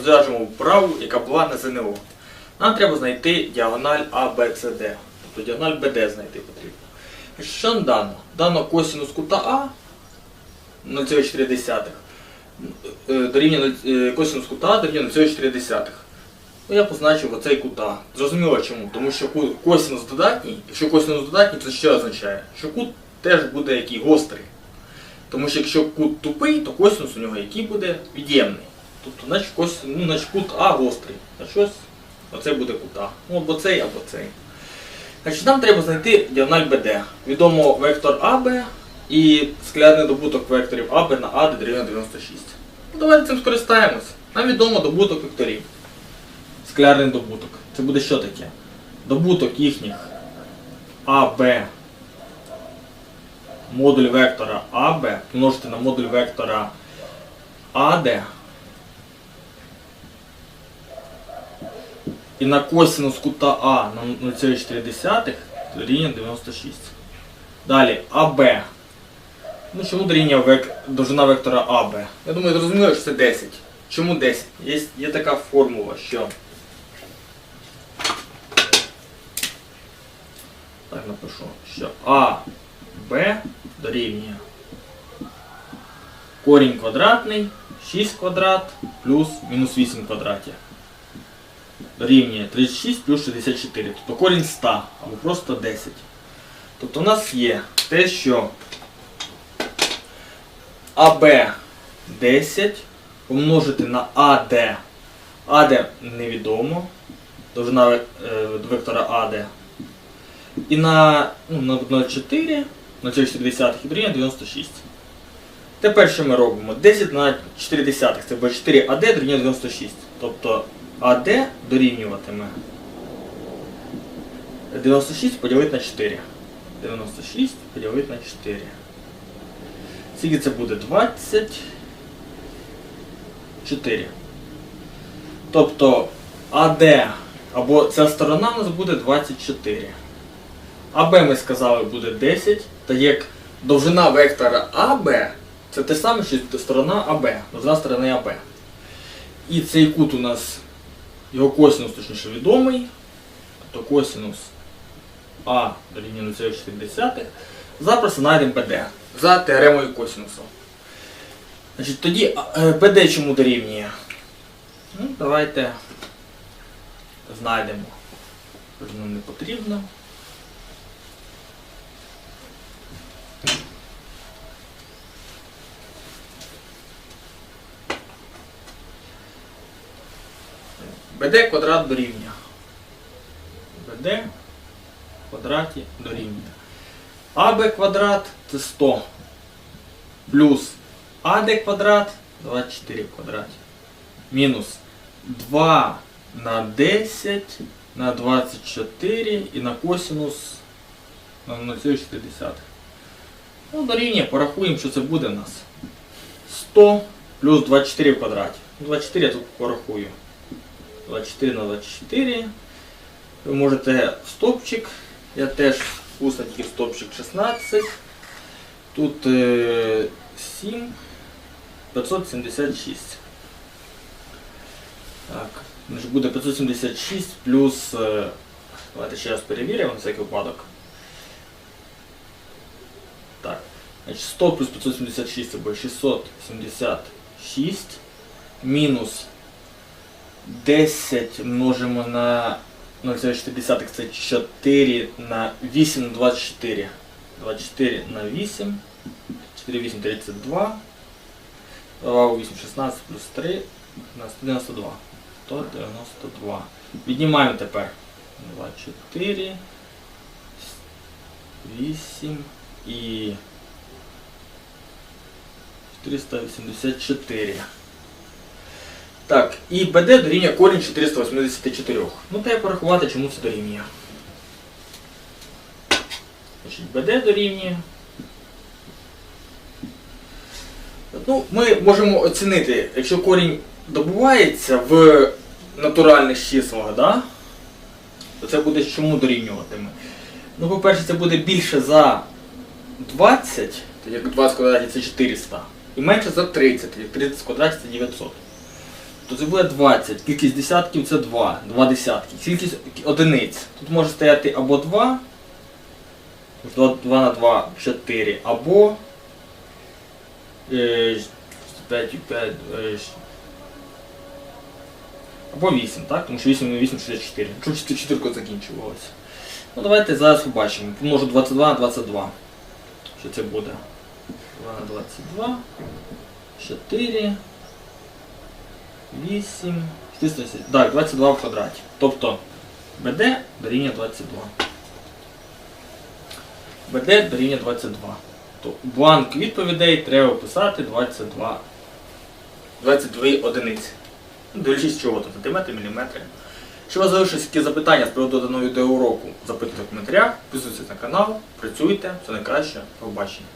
розв'яжемо вправу, яка була на ЗНО. Нам треба знайти діагональ ABCD. Тобто діагональ BD знайти потрібно. Що нам дано? Дано косинус кута А 0,4 е, дорівнює е, косинус кута А дорівнює 0,4. Ну, я позначив оцей кута. Зрозуміло чому? Тому що косинус додатній, якщо косинус додатній, це що означає? Що кут теж буде який гострий. Тому що якщо кут тупий, то косинус у нього який буде від'ємний. Тобто, значить, кос, ну, значить кут А гострий. А щось оце буде кут А. Ну, або цей, або цей. Значить, нам треба знайти діагональ BD. Відомо вектор АБ і скляний добуток векторів АБ на АД дорівнює 96. Ну, давайте цим скористаємось. Нам відомо добуток векторів. Склярний добуток. Це буде що таке? Добуток їхніх АБ модуль вектора АБ помножити на модуль вектора АД і на косинус кута А на 0,4 дорівнює 96. Далі АБ. Ну чому дорівнює век... довжина вектора АБ? Я думаю, зрозуміло, що це 10. Чому 10? Є, є така формула, що. Так напишу, що А, Б дорівнює корінь квадратний, 6 квадрат плюс мінус 8 квадратів. Дорівнює 36 плюс 64. Тобто корінь 100 або просто 10. Тобто у нас є те, що АБ 10 помножити на АД. АД невідомо. Довжина е, вектора АД. І на, ну, на 0,4, на 0,4 і дорівнює 96. Тепер що ми робимо? 10 на 4 десятих, це буде 4 АД дорівнює 96. Тобто АД дорівнюватиме 96 поділити на 4. 96 поділити на 4. Скільки це буде? 24. Тобто АД або ця сторона у нас буде 24. АБ ми сказали буде 10, та як довжина вектора АБ це те саме, що сторона АБ, довжина сторони АБ. І цей кут у нас, його косинус точніше відомий, то косинус А дорівнює 0,4. за знайдемо БД за теоремою косинусу. Значить, тоді ПД БД чому дорівнює? Ну, давайте знайдемо. Тож нам не потрібно. БД квадрат дорівнює. БД в квадраті дорівнює. АБ квадрат це 100. Плюс АД квадрат 24 в квадраті. Мінус 2 на 10 на 24 і на косинус на 0,4. Ну, дорівнює, порахуємо, що це буде у нас. 100 плюс 24 в квадраті. 24 я тут порахую. 24 на 24. Ви можете стопчик. Я теж усно тільки стопчик 16. Тут е, 7. 576. Так. Буде 576 плюс. е, Давайте ще раз перевіримо всякий випадок. Так. Значить, 100 плюс 576 це буде 676 мінус 10 множимо на 0,4 це 4 на 8 24. 24 на 8. 4, 8, 32. 2, 8, 16 плюс 3 на 192. 192. Віднімаємо тепер. 2, 4, 8 і 484. І БД дорівнює корінь 484. Ну, треба порахувати, чому це дорівнює. Значить, БД дорівнює. Ну, ми можемо оцінити, якщо корінь добувається в натуральних числах, да? то це буде чому дорівнюватиме? Ну, по-перше, це буде більше за 20, так як 20 в квадраті це 400, і менше за 30, як 30 в квадраті це 900. То це буде 20. Кількість десятків це 2. 2 десятки. Кількість одиниць. Тут може стояти або 2. 2, 2 на 2 4. Або е, 5 і 5. Е, або 8, так? Тому що 8 на 8 64. Якщо 4 закінчувалося. Ну давайте зараз побачимо. Помножу 22 на 22. Що це буде? 2 на 22. 4. 8. 470. Так, 22 в квадраті. Тобто БД дорівнює 22. БД дорівнює 22. То бланк відповідей треба писати 22. 22 одиниці. Ну, Дивлячись чого там, сантиметри, міліметри. Якщо у вас залишились якісь запитання з приводу даного відеоуроку, запитуйте в коментарях, підписуйтесь на канал, працюйте, все найкраще, побачення.